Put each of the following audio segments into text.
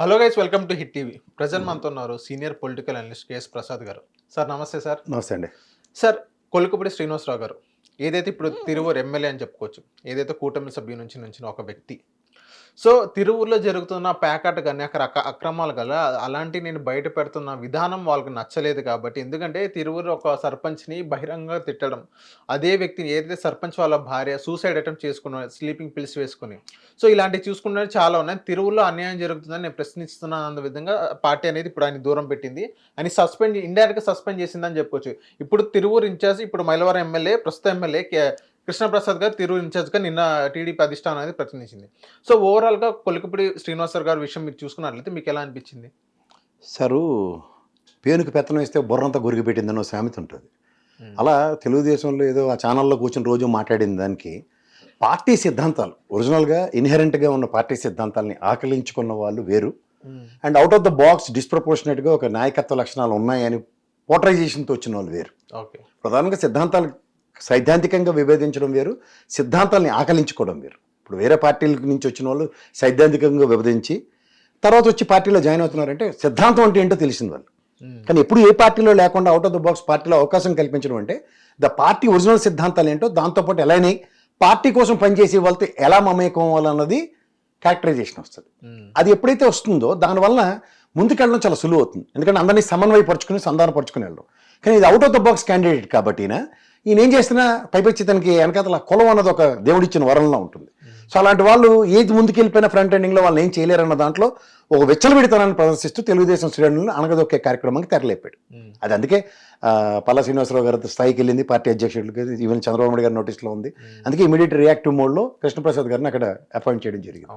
Hello guys welcome to Hit TV. Present మనతో ఉన్నారు senior political analyst K S Prasad garu. Sir నమస్తే sir. నమస్తే అండి. Sir Kolikapudi Srinivasarao గారు. ఏదైతే ఇప్పుడు తిరువూరు ఎమ్మెల్యే అని చెప్పుకోవచ్చు ఏదైతే కూటమి సభ్యు నుంచి నుంచి ఒక వ్యక్తి సో తిరువూరులో జరుగుతున్న ప్యాకెట్ కానీ అక్కడ అక్రమాలు గల అలాంటి నేను బయట పెడుతున్న విధానం వాళ్ళకి నచ్చలేదు కాబట్టి ఎందుకంటే తిరువురు ఒక సర్పంచ్ని బహిరంగ తిట్టడం అదే వ్యక్తిని ఏదైతే సర్పంచ్ వాళ్ళ భార్య సూసైడ్ అటెంప్ట్ చేసుకున్న స్లీపింగ్ పిల్స్ వేసుకుని. సో ఇలాంటివి చూసుకున్నది చాలా ఉన్నాయి. తిరువుల్లో అన్యాయం జరుగుతుందని నేను ప్రశ్నిస్తున్నాను అన్న విధంగా పార్టీ అనేది ఇప్పుడు ఆయన దూరం పెట్టింది. అని సస్పెండ్ ఇండైరెక్ట్గా సస్పెండ్ చేసిందని చెప్పుకోవచ్చు. ఇప్పుడు తిరువూరు ఇన్ఛార్జ్ ఇప్పుడు మైలవరం ఎమ్మెల్యే ప్రస్తుత ఎమ్మెల్యే కే- కృష్ణప్రసాద్ గారు తిరువురు ఇన్ఛార్జ్గా నిన్న టీడీపీ అధిష్టానం అనేది ప్రతినిధించింది. సో ఓవరాల్గా కొలికపూడి శ్రీనివాసరావు గారి విషయం మీరు చూసుకున్నట్లయితే మీకు ఎలా అనిపించింది? సారు పేనుకు పెత్తనం ఇస్తే బుర్రంతా గురిగి పెట్టిందనో సామెత ఉంటుంది. అలా తెలుగుదేశంలో ఏదో ఆ ఛానల్లో కూర్చొని రోజు మాట్లాడిన దానికి పార్టీ సిద్ధాంతాలు ఒరిజినల్గా ఇన్హెరెంట్గా ఉన్న పార్టీ సిద్ధాంతాలని ఆకలించుకున్న వాళ్ళు వేరు. And out of the box డిస్ప్రపోర్షనేట్గా ఒక నాయకత్వ లక్షణాలు ఉన్నాయని పోటరైజేషన్తో వచ్చిన వాళ్ళు వేరు. ఓకే ప్రధానంగా సిద్ధాంతాలు సైద్ధాంతికంగా విభేదించడం వేరు సిద్ధాంతాలని ఆకలించుకోవడం వేరు. ఇప్పుడు వేరే పార్టీల నుంచి వచ్చిన వాళ్ళు సైద్ధాంతికంగా విభజించి తర్వాత వచ్చి పార్టీలో జాయిన్ అవుతున్నారంటే సిద్ధాంతం అంటే ఏంటో తెలిసింది వాళ్ళు. కానీ ఎప్పుడు ఏ పార్టీలో లేకుండా అవుట్ ఆఫ్ ద బాక్స్ పార్టీలో అవకాశం కల్పించడం అంటే ద పార్టీ ఒరిజినల్ సిద్ధాంతాలు ఏంటో దాంతోపాటు ఎలానే పార్టీ కోసం పనిచేసే వాళ్ళతో ఎలా మమేకం అవ్వాలన్నది క్యారెక్టరైజేషన్ వస్తుంది. అది ఎప్పుడైతే వస్తుందో దానివల్ల ముందుకెళ్ళడం చాలా సులువు అవుతుంది. ఎందుకంటే అందరినీ సమన్వయపరుచుకుని సంధానపరుచుకుని వెళ్ళడం. కానీ ఇది out of the box candidate కాబట్టి ఈయన ఏం చేస్తున్నా? పైపెచ్చి తనకి వెనకాతల కులం అన్నది ఒక దేవుడిచ్చిన వరంలో ఉంటుంది. సో అలాంటి వాళ్ళు ఏది ముందుకెళ్ళిపోయిన ఫ్రంట్ ఎండింగ్లో వాళ్ళు ఏం చేయలేరన్న దాంట్లో ఒక విచ్చలవిడితనాన్ని ప్రదర్శిస్తూ తెలుగుదేశం శ్రేణులను అణగదొక్కే కార్యక్రమానికి తెరలేపాడు. అది అందుకే పల్లా శ్రీనివాసరావు గారి స్థాయికి వెళ్ళింది. పార్టీ అధ్యక్షుడికి ఈవెన్ చంద్రబాబు నాయుడు గారి నోటీస్లో ఉంది. అందుకే ఇమీడియట్ రియాక్టివ్ మోడ్లో కృష్ణప్రసాద్ గారిని అక్కడ అపాయింట్ చేయడం జరిగింది.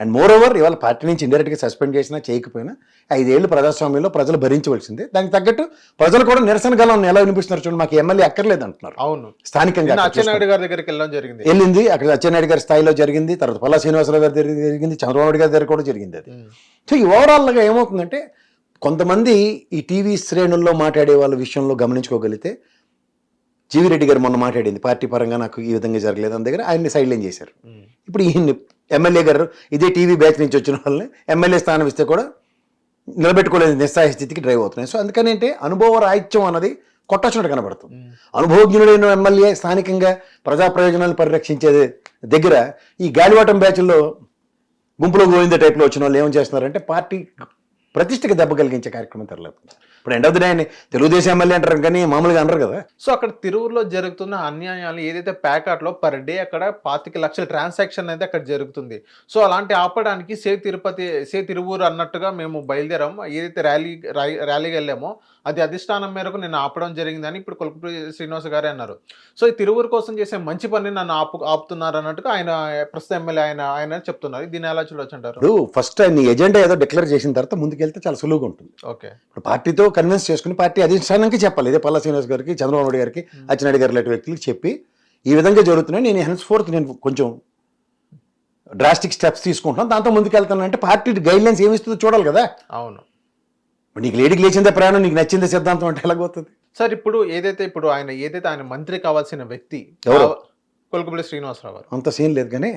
అండ్ మోర్ ఓవర్ ఇవాళ పార్టీ నుంచి ఇండైరెక్ట్గా సస్పెండ్ చేసినా చేయకపోయినా ఐదేళ్ళు ప్రజాస్వామ్యంలో ప్రజలు భరించవలసిందే. దానికి తగ్గట్టు ప్రజలు కూడా నిరసన గలం ఎలా వినిపిస్తున్నారు చూడండి. మాకు ఎమ్మెల్యే అక్కర్లేదు అంటున్నారు. అవును. స్థానికంగా. అచ్చెన్నాయుడు గారి దగ్గరికి వెళ్ళడం జరిగింది. వెళ్ళింది. అక్కడ అచ్చెన్నాయుడు గారి స్థాయిలో జరిగింది. తర్వాత పల్లా శ్రీనివాసరావు గారి దగ్గర జరిగింది. చంద్రబాబు గారి దగ్గర కూడా జరిగింది అది. సో ఈ ఓవరాల్గా ఏమవుతుందంటే కొంతమంది ఈ టీవీ శ్రేణుల్లో మాట్లాడే వాళ్ళ విషయంలో గమనించుకోగలిగితే జీవి రెడ్డి గారు మొన్న మాట్లాడింది. పార్టీ పరంగా నాకు ఈ విధంగా జరగలేదు అని దగ్గర ఆయన్ని సైడ్ లైన్ చేశారు. ఇప్పుడు ఈయన్ని ఎమ్మెల్యే గారు ఇదే టీవీ బ్యాచ్ నుంచి వచ్చిన వాళ్ళని ఎమ్మెల్యే స్థానం ఇస్తే కూడా నిలబెట్టుకోలేని నిస్సాయ స్థితికి డ్రైవ్ అవుతున్నాయి. సో అందుకని అంటే అనుభవ రాహిత్యం అన్నది కొట్టొచ్చినట్టు కనబడుతుంది. అనుభవజ్ఞుడైన ఎమ్మెల్యే స్థానికంగా ప్రజా ప్రయోజనాలను పరిరక్షించే దగ్గర ఈ గాలివాటం బ్యాచ్ల్లో గుంపులో గోవింద టైప్లో వచ్చిన వాళ్ళు ఏం చేస్తున్నారంటే పార్టీ ప్రతిష్టకి దెబ్బ కలిగించే కార్యక్రమం తెరలేపుతుంది ఇప్పుడు end of the day Telugu Desam MLA అంటారు కానీ మామూలుగా అనరు కదా. సో అక్కడ తిరువురులో జరుగుతున్న అన్యాయాలు ఏదైతే ప్యాకెట్లో పర్ డే అక్కడ పాతిక లక్షల ట్రాన్సాక్షన్ అయితే అక్కడ జరుగుతుంది. సో అలాంటి ఆపడానికి సే తిరుపతి సే తిరువూరు అన్నట్టుగా మేము బయలుదేరాం ఏదైతే ర్యాలీ ర్యాలీ- ర్యాలీకి వెళ్ళామో అది అధిష్టానం మేరకు నేను ఆపడం జరిగిందని ఇప్పుడు కొలుకుపూడి శ్రీనివాస గారే అన్నారు. సో ఈ తిరువురు కోసం చేసే మంచి పని నన్ను ఆపు ఆపుతున్నారు అన్నట్టుగా ఆయన ప్రస్తుత ఎమ్మెల్యే ఆయన ఆయన చెప్తున్నారు. దీన్ని ఎలా చూడొచ్చు అంటారు? ఫస్ట్ ఆయన ఎజెండా ఏదో డిక్లేర్ చేసిన తర్వాత ముందుకెళ్తే చాలా సులువుగా ఉంటుంది. ఓకే. ఇప్పుడు పార్టీతో కన్విన్స్ చేసుకుని పార్టీ అధిష్టానానికి చెప్పాలి. ఇదే పల్లా శ్రీనివాస్ గారికి చంద్రబాబు నాయుడు గారికి అచ్చెన్నాయుడు గారి లాంటి వ్యక్తులకు చెప్పి ఈ విధంగా జరుగుతున్నాయి. నేను హెన్స్ ఫోర్త్ నేను కొంచెం డ్రాస్టిక్ స్టెప్స్ తీసుకుంటున్నాను. దాంతో ముందుకెళ్తాను అంటే పార్టీ గైడ్ లైన్స్ ఏమి ఇస్తుందో చూడాలి కదా. అవును. నీకు లేడీకి లేచిందే ప్రయాణం నీకు నచ్చిందే సిద్ధాంతం అంటే ఎలాగవుతుంది? సార్ ఇప్పుడు ఏదైతే ఇప్పుడు ఆయన ఏదైతే ఆయన మంత్రి కావాల్సిన వ్యక్తి? కొలుకుపల్లి శ్రీనివాసరావు గారు. అంత సీన్ లేదు కానీ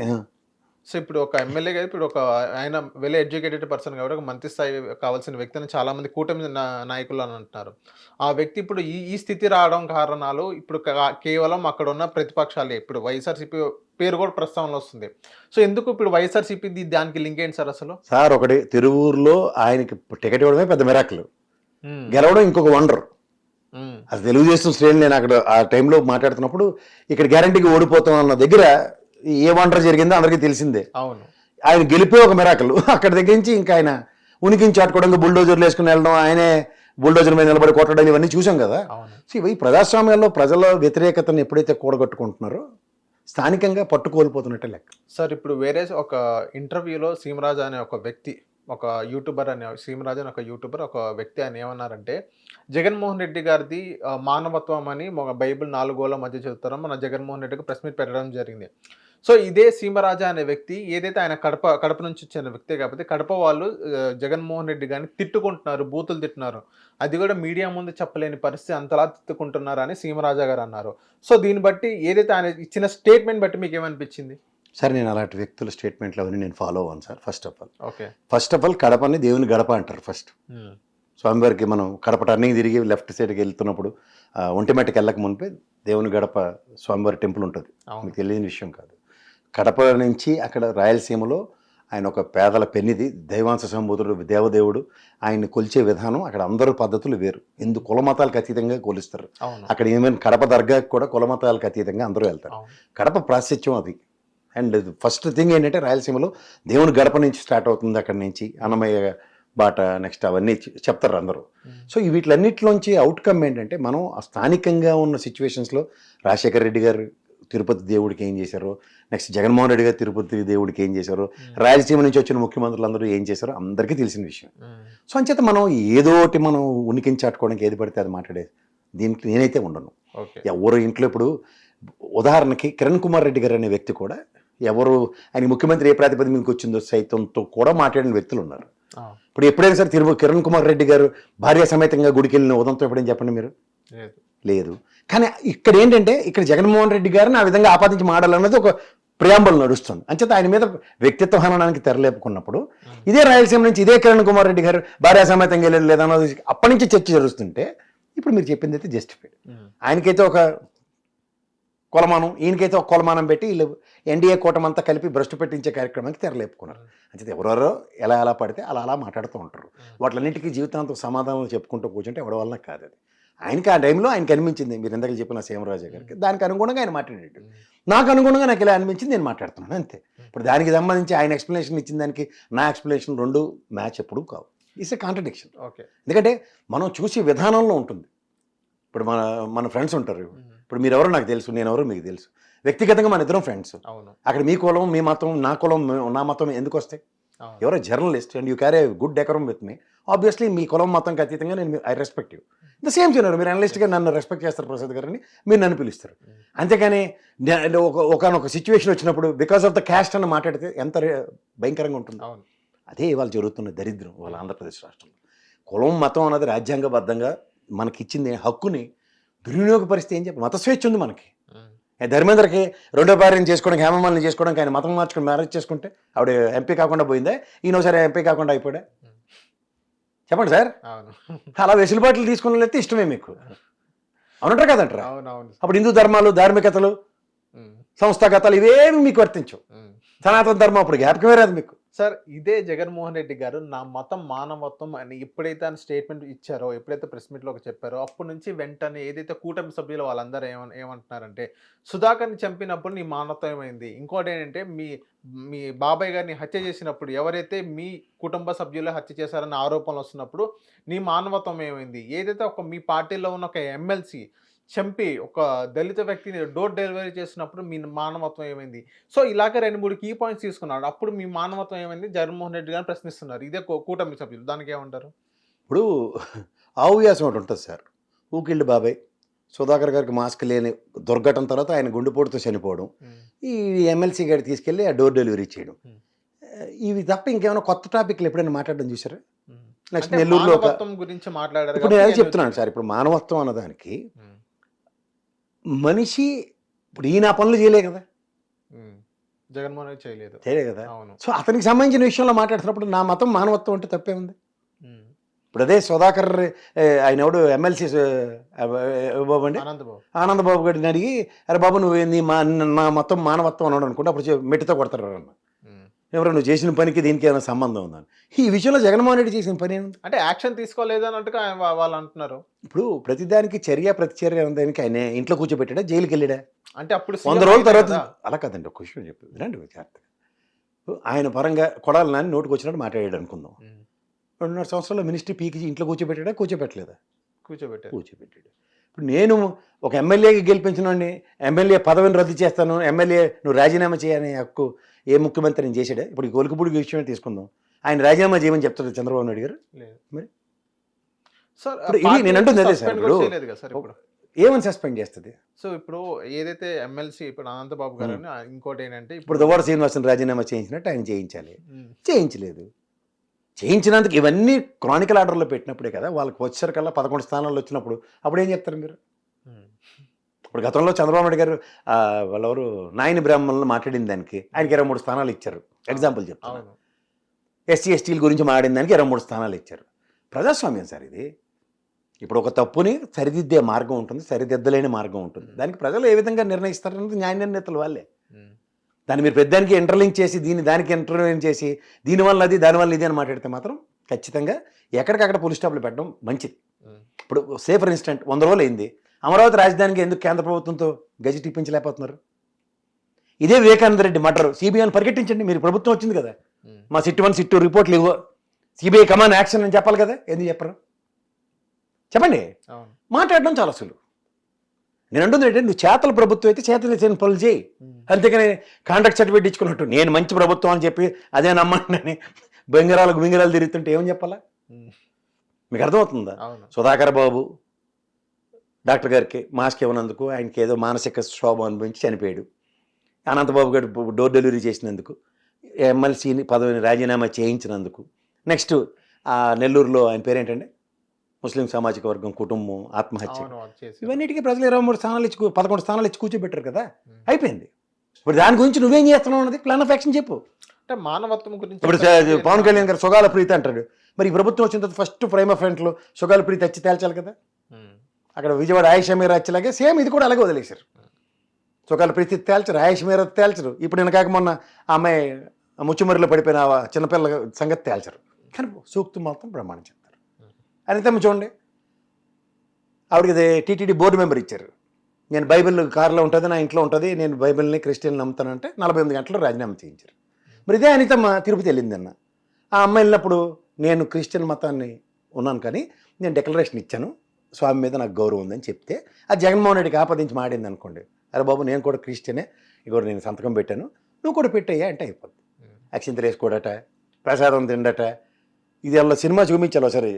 సో ఇప్పుడు ఒక ఎమ్మెల్యే గారు ఇప్పుడు ఒక ఆయన వెల్ ఎడ్యుకేటెడ్ పర్సన్ కాబట్టి ఒక మంత్రి స్థాయి కావాల్సిన వ్యక్తి అని చాలా మంది కూటమి నాయకులు అని అంటున్నారు. ఆ వ్యక్తి ఇప్పుడు ఈ ఈ స్థితి రావడం కారణాలు ఇప్పుడు కేవలం అక్కడ ఉన్న ప్రతిపక్షాలే. ఇప్పుడు వైఎస్ఆర్సీపీ పేరు కూడా ప్రస్తావనలో వస్తుంది. సో ఎందుకు ఇప్పుడు వైఎస్ఆర్సీపీ దానికి లింక్ ఏంటి సార్ అసలు? సార్ ఒకటి తిరువూరులో ఆయనకి టికెట్ ఇవ్వడమే పెద్ద మిరాకులు గెలవడం ఇంకొక వండర్ అది తెలుగుదేశం శ్రేణి నేను అక్కడ ఆ టైంలో మాట్లాడుతున్నప్పుడు ఇక్కడ గ్యారంటీగా ఓడిపోతాం అన్న దగ్గర ఏ వండర్ జరిగిందో అందరికీ తెలిసిందే. అవును. ఆయన గెలిపే ఒక మిరాకల్ అక్కడ దగ్గర నుంచి ఇంకా ఆయన ఉనికిని చాటుకోవడం బుల్డోజర్లు వేసుకుని వెళ్ళడం ఆయనే బుల్డోజర్ మీద నిలబడి కొట్టడం ఇవన్నీ చూసాం కదా. సో ఇవి ప్రజాస్వామ్యంలో ప్రజల వ్యతిరేకతను ఎప్పుడైతే కూడగట్టుకుంటున్నారో స్థానికంగా పట్టు కోల్పోతున్నట్టే లెక్క. సార్ ఇప్పుడు వేరే ఒక ఇంటర్వ్యూలో సీమరాజు అనే ఒక వ్యక్తి ఒక యూట్యూబర్ అనే సీమరాజు అనే ఒక యూట్యూబర్ ఒక వ్యక్తి ఆయన ఏమన్నారంటే జగన్మోహన్ రెడ్డి గారిది మానవత్వం అని ఒక బైబిల్ నాలుగోల మధ్య చదువుతారో మన జగన్మోహన్ రెడ్డికి ప్రెస్ మీట్ పెట్టడం జరిగింది. సో ఇదే సీమరాజా అనే వ్యక్తి ఏదైతే ఆయన కడప కడప నుంచి వచ్చిన వ్యక్తే కాబట్టి కడప వాళ్ళు జగన్మోహన్ రెడ్డి గారిని తిట్టుకుంటున్నారు బూతులు తిట్టున్నారు అది కూడా మీడియా ముందు చెప్పలేని పరిస్థితి అంతలా తిట్టుకుంటున్నారు అని సీమరాజా గారు అన్నారు. సో దీన్ని బట్టి ఏదైతే ఆయన ఇచ్చిన స్టేట్మెంట్ బట్టి మీకు ఏమనిపించింది? సార్ నేను అలాంటి వ్యక్తుల స్టేట్మెంట్లు అవన్నీ నేను ఫాలో అవ్వను sir first of all. Okay. First of all కడపని దేవుని గడప అంటారు ఫస్ట్. స్వామివారికి మనం కడప టర్నింగ్ తిరిగి లెఫ్ట్ సైడ్కి వెళ్తున్నప్పుడు ఒంటిమెట్టకి వెళ్ళక మునిపే దేవుని గడప స్వామివారి టెంపుల్ ఉంటుంది. మీకు తెలియని విషయం కాదు. కడప నుంచి అక్కడ రాయలసీమలో ఆయన ఒక పేదల పెన్నిది దైవాంశ సంబోధుడు దేవదేవుడు. ఆయన్ని కొలిచే విధానం అక్కడ అందరూ పద్ధతులు వేరు. ఎందు కుల మతాలకు అతీతంగా కొలుస్తారు. అక్కడ ఏమైనా కడప దర్గాకి కూడా కుల మతాలకు అతీతంగా అందరూ వెళ్తారు. కడప ప్రాశస్త్యం అది. అండ్ ఫస్ట్ థింగ్ ఏంటంటే రాయలసీమలో దేవుని గడప నుంచి స్టార్ట్ అవుతుంది అక్కడి నుంచి. అన్నమయ్య బాట నెక్స్ట్ అవన్నీ చెప్తారు అందరూ. సో వీటిలన్నిటిలోంచి అవుట్కమ్ ఏంటంటే మనం ఆ స్థానికంగా ఉన్న సిచ్యువేషన్స్లో రాజశేఖర రెడ్డి గారు తిరుపతి దేవుడికి ఏం చేశారో? నెక్స్ట్ జగన్మోహన్ రెడ్డి గారు తిరుపతి దేవుడికి ఏం చేశారో? రాయలసీమ నుంచి వచ్చిన ముఖ్యమంత్రులు అందరూ ఏం చేశారో? అందరికీ తెలిసిన విషయం. సో అంచేత మనం ఏదో ఒకటి మనం ఉనికిని చాటుకోవడానికి ఏది పడితే అది మాట్లాడేది. దీనికి నేనైతే ఉండను. ఎవరు ఇంట్లో ఇప్పుడు ఉదాహరణకి కిరణ్ కుమార్ రెడ్డి గారు అనే వ్యక్తి కూడా ఎవరు ఆయన ముఖ్యమంత్రి ఏ ప్రాతిపదిక మీదకి వచ్చిందో సైతంతో కూడా మాట్లాడిన వ్యక్తులు ఉన్నారు. ఇప్పుడు ఎప్పుడైనా సరే తిరుగు కిరణ్ కుమార్ రెడ్డి గారు భార్య సమేతంగా గుడికి వెళ్ళిన ఉదంతో ఎప్పుడైనా చెప్పండి మీరు? లేదు. కానీ ఇక్కడ ఏంటంటే ఇక్కడ జగన్మోహన్ రెడ్డి గారిని ఆ విధంగా ఆపాదించి మాడాలన్నది ఒక ప్రియాంబల్ నడుస్తుంది. అంచేత ఆయన మీద వ్యక్తిత్వ హననానికి తెరలేపుకున్నప్పుడు ఇదే రాయలసీమ నుంచి ఇదే కిరణ్ కుమార్ రెడ్డి గారు భార్య సమేతంగా వెళ్ళాడు లేదన్నది అప్పటి నుంచి చర్చ జరుగుతుంటే ఇప్పుడు మీరు చెప్పింది అయితే జస్టిఫైడ్ ఉమ్. ఆయనకైతే ఒక కొలమానం ఈయనకైతే ఒక కొలమానం పెట్టి వీళ్ళు ఎన్డీఏ కూటమంతా కలిపి భ్రష్టు పెట్టించే కార్యక్రమానికి తెరలేపుకున్నారు అంటే ఎవరెవరో ఎలా ఎలా పడితే అలా అలా మాట్లాడుతూ ఉంటారు. వాటిలన్నింటికీ జీవితాంతం సమాధానాలు చెప్పుకుంటూ కూర్చుంటే ఎవరి వల్ల కాదు అది. ఆయనకి ఆ టైంలో ఆయనకి అనిపించింది మీరు ఇందాక చెప్పిన సీమరాజు గారికి. దానికి అనుగుణంగా ఆయన మాట్లాడాడు. ఉమ్. నాకు అనుగుణంగా నాకు ఇలా అనిపించింది నేను మాట్లాడుతున్నాను అంతే. ఇప్పుడు దానికి సంబంధించి ఆయన ఎక్స్ప్లెనేషన్ ఇచ్చిన దానికి నా ఎక్స్ప్లెనేషన్ రెండు మ్యాచ్ ఎప్పుడు కావు. It's a contradiction okay. ఎందుకంటే మనం చూసే విధానంలో ఉంటుంది. ఇప్పుడు మన మన ఫ్రెండ్స్ ఉంటారు. ఇప్పుడు మీరెవరో నాకు తెలుసు నేను ఎవరో మీకు తెలుసు. వ్యక్తిగతంగా మన ఇద్దరం ఫ్రెండ్స్. అక్కడ మీ కులం మీ మతం నా కులం నా మతం ఎందుకు వస్తాయి? ఎవరో journalist and you carry good decorum with me. Obviously మీ కులం మతంకి అతీతంగా నేను I respect you the same చేయను మీరు అనలిస్ట్గా నన్ను రెస్పెక్ట్ చేస్తారు ప్రసాద్ గారిని మీరు నన్ను పిలుస్తారు. ఉమ్. అంతేగాని నే- ఒక ఒకనొక సిచ్యువేషన్ వచ్చినప్పుడు బికాస్ ఆఫ్ ద క్యాస్ట్ అని మాట్లాడితే ఎంత భయంకరంగా ఉంటుంది. అదే ఇవాళ జరుగుతున్న దరిద్రం వాళ్ళ ఆంధ్రప్రదేశ్ రాష్ట్రంలో. కులం మతం అన్నది రాజ్యాంగబద్ధంగా మనకి ఇచ్చింది హక్కుని దుర్వినియోగపరిస్తే ఏం చెప్పి మత స్వేచ్ఛ ఉంది మనకి. ఏ ధర్మేంద్రకి రెండో భార్యను చేసుకోవడానికి హేమమాలిని చేసుకోవడానికి ఆయన మతం మార్చుకుని మ్యారేజ్ చేసుకుంటే ఆవిడ ఎంపీ కాకుండా పోయిందే? ఈయన ఒకసారి ఎంపీ కాకుండా అయిపోయా చెప్పండి సార్. అలా వెసులుబాట్లు తీసుకున్న లేకపోతే ఇష్టమే మీకు. అవునంటారు కదంటారా? అప్పుడు హిందూ ధర్మాలు ధార్మికతలు. సంస్థాగతాలు ఇవేమి మీకు వర్తించవు. ఉమ్. సనాతన ధర్మం అప్పుడు జ్ఞాపకమే రాదు మీకు. సార్ ఇదే జగన్మోహన్ రెడ్డి గారు నా మతం మానవత్వం అని ఎప్పుడైతే ఆయన స్టేట్మెంట్ ఇచ్చారో ఎప్పుడైతే ప్రెస్ మీట్లో చెప్పారో అప్పటి నుంచి వెంటనే ఏదైతే కూటమి సభ్యులు వాళ్ళందరూ ఏమన్ ఏమంటున్నారంటే సుధాకర్ని చంపినప్పుడు నీ మానవత్వం ఏమైంది? ఇంకోటి ఏంటంటే మీ మీ బాబాయ్ గారిని హత్య చేసినప్పుడు ఎవరైతే మీ కుటుంబ సభ్యులే హత్య చేశారన్న ఆరోపణలు వస్తున్నప్పుడు నీ మానవత్వం ఏమైంది? ఏదైతే ఒక మీ పార్టీలో ఉన్న ఒక ఎమ్మెల్సీ చంపి ఒక దళిత వ్యక్తిని డోర్ డెలివరీ చేసినప్పుడు మీ మానవత్వం ఏమైంది? సో ఇలాగ రెండు మూడు కీ పాయింట్స్ తీసుకున్నాడు. అప్పుడు మీ మానవత్వం ఏమైంది? జగన్మోహన్ రెడ్డి గారిని ప్రశ్నిస్తున్నారు. ఇదే కూటమి సభ్యులు. దానికి ఏమంటారు? ఇప్పుడు ఆవు వ్యాసం ఒకటి ఉంటుంది సార్. ఊకిళ్ళు బాబాయ్. సుధాకర్ గారికి మాస్క్ లేని దుర్ఘటన తర్వాత ఆయన గుండెపోటుతో చనిపోవడం. ఈ ఎమ్మెల్సీ గారి తీసుకెళ్ళి ఆ డోర్ డెలివరీ చేయడం. ఇవి తప్ప ఇంకేమైనా కొత్త టాపిక్లు ఎప్పుడైనా మాట్లాడడం చూసారా? నెక్స్ట్ నెల్లూరులో గురించి మాట్లాడారు ఇప్పుడు నేను చెప్తున్నాను సార్. ఇప్పుడు మానవత్వం అన్నదానికి మనిషి ఇప్పుడు ఈయన పనులు చేయలే కదా. జగన్మోహన్ రెడ్డి చేయలేదు. చేయలే కదా. సో అతనికి సంబంధించిన విషయంలో మాట్లాడుతున్నప్పుడు నా మతం మానవత్వం అంటే తప్పే ఉంది. ఇప్పుడు అదే సుధాకర్ ఆయన ఎవడు? ఎమ్మెల్సీ బాబు అండి? ఆనందబాబు. గారిని అడిగి అరే బాబు నువ్వు నీ మా నా మొత్తం మానవత్వం అన్నాడు అనుకుంటే అప్పుడు మెట్టితో కొడతారు ఉమ్. ఎవరు నువ్వు చేసిన పనికి దీనికి ఏమైనా సంబంధం ఉందని ఈ విషయంలో జగన్మోహన్ రెడ్డి చేసిన పని ఏముంది? అంటే యాక్షన్ తీసుకోలేదు అన్నట్టుగా వాళ్ళు అంటున్నారు. ఇప్పుడు ప్రతిదానికి చర్య ప్రతిచర్య ఉందానికి ఆయన ఇంట్లో కూర్చోబెట్టాడా జైలుకి వెళ్ళాడా? అంటే అప్పుడు వంద రోజుల తర్వాత. అలా కాదండి ఒక విషయం చెప్పు వినండి జాగ్రత్తగా. ఆయన పరంగా కొడాలి నాని నోటుకు వచ్చినట్టు మాట్లాడాడు అనుకుందాం. రెండున్నర సంవత్సరాల్లో మినిస్ట్రీ పీకి ఇంట్లో కూర్చోబెట్టాడా కూర్చోబెట్టలేదా? కూర్చోబెట్టారు. కూర్చోబెట్టాడు. ఇప్పుడు నేను ఒక ఎమ్మెల్యేకి గెలిపించినోడిని ఎమ్మెల్యే పదవిని రద్దు చేస్తాను ఎమ్మెల్యే నువ్వు రాజీనామా చేయని హక్కు ఏ ముఖ్యమంత్రి నేను చేశాడా? ఇప్పుడు ఈ గొలుకుబుడి విషయమే తీసుకుందాం. ఆయన రాజీనామా చేయమని చెప్తాడు చంద్రబాబు నాయుడు గారు. లేదు. మరి? సార్ ఇది నేను అంటుంది అదే సార్ ఇప్పుడు. ఏమని సస్పెండ్ చేస్తుంది? సో ఇప్పుడు ఏదైతే ఎమ్మెల్సీ ఇప్పుడు అనంతబాబు గారు ఇంకోటి ఏంటంటే ఇప్పుడు దువ్వాడ శ్రీనివాసన్ రాజీనామా చేయించినట్టు ఆయన చేయించాలి. చేయించలేదు. చేయించినందుకు ఇవన్నీ క్రానికల్ ఆర్డర్లో పెట్టినప్పుడే కదా వాళ్ళకి వచ్చేసరికల్లా పదకొండు స్థానాలు వచ్చినప్పుడు అప్పుడు ఏం చెప్తారు మీరు? ఉమ్, ఇప్పుడు గతంలో చంద్రబాబు నాయుడు గారు వాళ్ళెవరు? నాయని బ్రాహ్మణులు మాట్లాడిన దానికి ఆయనకి ఇరవై మూడు స్థానాలు ఇచ్చారు. ఎగ్జాంపుల్ చెప్తాను ఎస్సీ ఎస్టీల గురించి మాట్లాడిన దానికి ఇరవై మూడు స్థానాలు ఇచ్చారు. ప్రజాస్వామ్యం సార్ ఇది. ఇప్పుడు ఒక తప్పుని సరిదిద్దే మార్గం ఉంటుంది సరిదిద్దలేని మార్గం ఉంటుంది. దానికి ప్రజలు ఏ విధంగా నిర్ణయిస్తారన్నది న్యాయ నిర్ణేతలు వాళ్ళే. ఉమ్. దాన్ని మీరు పెద్దానికి ఇంటర్లింక్ చేసి దీన్ని దానికి ఇంటర్వ్యూన్ చేసి దీనివల్ల అది దానివల్ల ఇది అని మాట్లాడితే మాత్రం ఖచ్చితంగా ఎక్కడికక్కడ పోలీస్ స్టాప్లు పెట్టడం మంచిది. ఇప్పుడు సే ఫర్ ఇన్స్టెంట్ వంద రోజులు అయింది. అమరావతి రాజధానికి ఎందుకు కేంద్ర ప్రభుత్వంతో గజెట్ ఇప్పించలేకపోతున్నారు ఇదే వివేకానంద రెడ్డి మర్డర్. సిబిఐని పరిగెట్టించండి. మీరు ప్రభుత్వం వచ్చింది కదా. మా సిట్టు వన్ సిట్టు రిపోర్ట్లు ఇవ్వ. సిబిఐ కమాన్ యాక్షన్ అని చెప్పాలి కదా. ఎందుకు చెప్పరు? చెప్పండి. మాట్లాడడం చాలా సులువు. నేను అంటుంది ఏంటంటే నువ్వు చేతల ప్రభుత్వం అయితే చేతలు చేసిన పనులు చేయి. అంతేకాని కాంట్రాక్ట్ సర్టిఫికేట్ ఇచ్చుకున్నట్టు నేను మంచి ప్రభుత్వం అని చెప్పి అదే నమ్మండి బెంగరాలకు బింగరాలు తిరుగుతుంటే ఏమని చెప్పాలా? ఉమ్. మీకు అర్థమవుతుందా? సుధాకర్ బాబు డాక్టర్ గారికి మాస్క్ ఇవ్వనందుకు ఆయనకి ఏదో మానసిక క్షోభం అనుభవించి చనిపోయాడు. అనంతబాబు గారు డోర్ డెలివరీ చేసినందుకు ఎమ్మెల్సీని పదవిని రాజీనామా చేయించినందుకు. నెక్స్ట్ ఆ నెల్లూరులో ఆయన పేరేంటండి? ముస్లిం సామాజిక వర్గం కుటుంబం ఆత్మహత్య. ఇవన్నిటికీ ప్రజలు ఇరవై మూడు స్థానాలు ఇచ్చి పదకొండు స్థానాలు ఇచ్చి కూర్చోబెట్టారు కదా. అయిపోయింది. ఇప్పుడు దాని గురించి నువ్వేం చేస్తున్నావు అన్నది ప్లాన్ ఆఫ్ యాక్షన్ చెప్పు. అంటే మానవత్వం గురించి ఇప్పుడు పవన్ కళ్యాణ్ గారు సుగాల ప్రీతి అంటాడు. మరి ఈ ప్రభుత్వం వచ్చిన తర్వాత ఫస్ట్ ప్రైమ్ ఆఫ్లో సుగాల ప్రీతి వచ్చి తేల్చాలి కదా. అక్కడ విజయవాడ ఆయుష్ మీర వచ్చేలాగే సేమ్ ఇది కూడా అలాగే వదిలేశారు. సుగాల ప్రీతి తేల్చరు ఆయుష్ మీర తేల్చరు. ఇప్పుడు నేను కాక మొన్న అమ్మాయి ముచ్చుమరిలో పడిపోయిన చిన్నపిల్ల సంగతి తేల్చరు. కానీ సూక్తి మాత్రం చెప్తారు అనితమ్మ చూడండి. ఆవిడకి టీటీడీ బోర్డు మెంబర్ ఇచ్చారు. నేను బైబిల్ కారులో ఉంటుంది నా ఇంట్లో ఉంటుంది నేను బైబిల్ని క్రిస్టియన్ నమ్ముతానంటే నలభై ఎనిమిది గంటలు రాజీనామా చేయించారు. మరి ఇదే అనితమ్మ తిరుపతి వెళ్ళిందన్న ఆ అమ్మాయి వెళ్ళినప్పుడు నేను క్రిస్టియన్ మతాన్ని ఉన్నాను కానీ నేను డిక్లరేషన్ ఇచ్చాను. స్వామి మీద నాకు గౌరవం ఉందని చెప్తే ఆ జగన్మోహన్ రెడ్డికి ఆపాదించి మాడింది అనుకోండి. అరే బాబు నేను కూడా క్రిస్టియనే ఇగో నేను సంతకం పెట్టాను. నువ్వు కూడా పెట్టయ్యా అంటే అయిపోద్ది. అక్షింతలు వేసుకోడట ప్రసాదం తిండట ఇది అలా సినిమా చూపించాలి ఒకసారి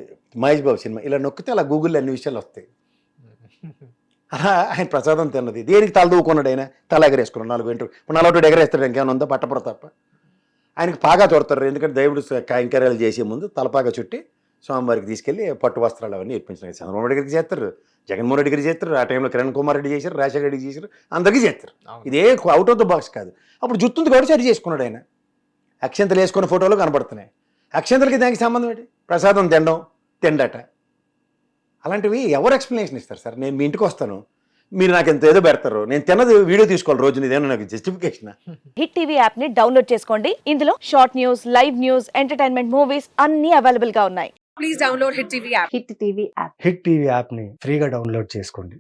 మహేష్ బాబు సినిమా. ఇలా నొక్కితే అలా గూగుల్లో అన్ని విషయాలు వస్తాయి. అలా ఆయన ప్రసాదం తిన్నది. దేనికి తల దూకున్నాడు ఆయన? తల ఎగరేసుకున్నాడు నాలుగు గంటలు ఇప్పుడు నలభై ఎగరేస్తాడు ఇంకేమైనా ఉందా? పట్టపడ తప్ప. ఆయనకి పాగా తోడతారు ఎందుకంటే దేవుడు కైంకర్యాలు చేసే ముందు తలపాగా చుట్టి స్వామివారికి తీసుకెళ్ళి పట్టు వస్త్రాలు అవన్నీ ఇప్పించిన చంద్రబాబు గారికి చేస్తారు జగన్మోహన్ రెడ్డి గారికి చేస్తారు ఆ టైంలో కిరణ్ కుమార్ రెడ్డి చేశారు రాజశేఖర రెడ్డి చేశారు అందరికీ చేస్తారు. ఇదే అవుట్ ఆఫ్ ద బాక్స్ కాదు. అప్పుడు జుత్తుంది కూడా సరి చేసుకున్నాడు ఆయన. అక్షంతలు వేసుకున్న ఫోటోలు కనబడుతున్నాయి. అక్షంతలకి దానికి సంబంధం ఏంటి? ప్రసాదం తినడం తిండట. అలాంటివి ఎవరు ఎక్స్ప్లెనేషన్ ఇస్తారు సార్? నేను మీ ఇంటికి వస్తాను. మీరు నాకు ఎంత ఏదో పెడతారు. నేను తిన్నది వీడియో తీసుకోవాలి రోజు ఇదేమో నాకు జస్టిఫికేషన్ హిట్ టీవీ యాప్ని డౌన్లోడ్ చేసుకోండి. ఇందులో short news live news entertainment movies అన్ని అవైలబుల్గా ఉన్నాయి. Please download Hit TV app. Hit TV app Hit TV యాప్ని ఫ్రీగా డౌన్లోడ్ చేసుకోండి.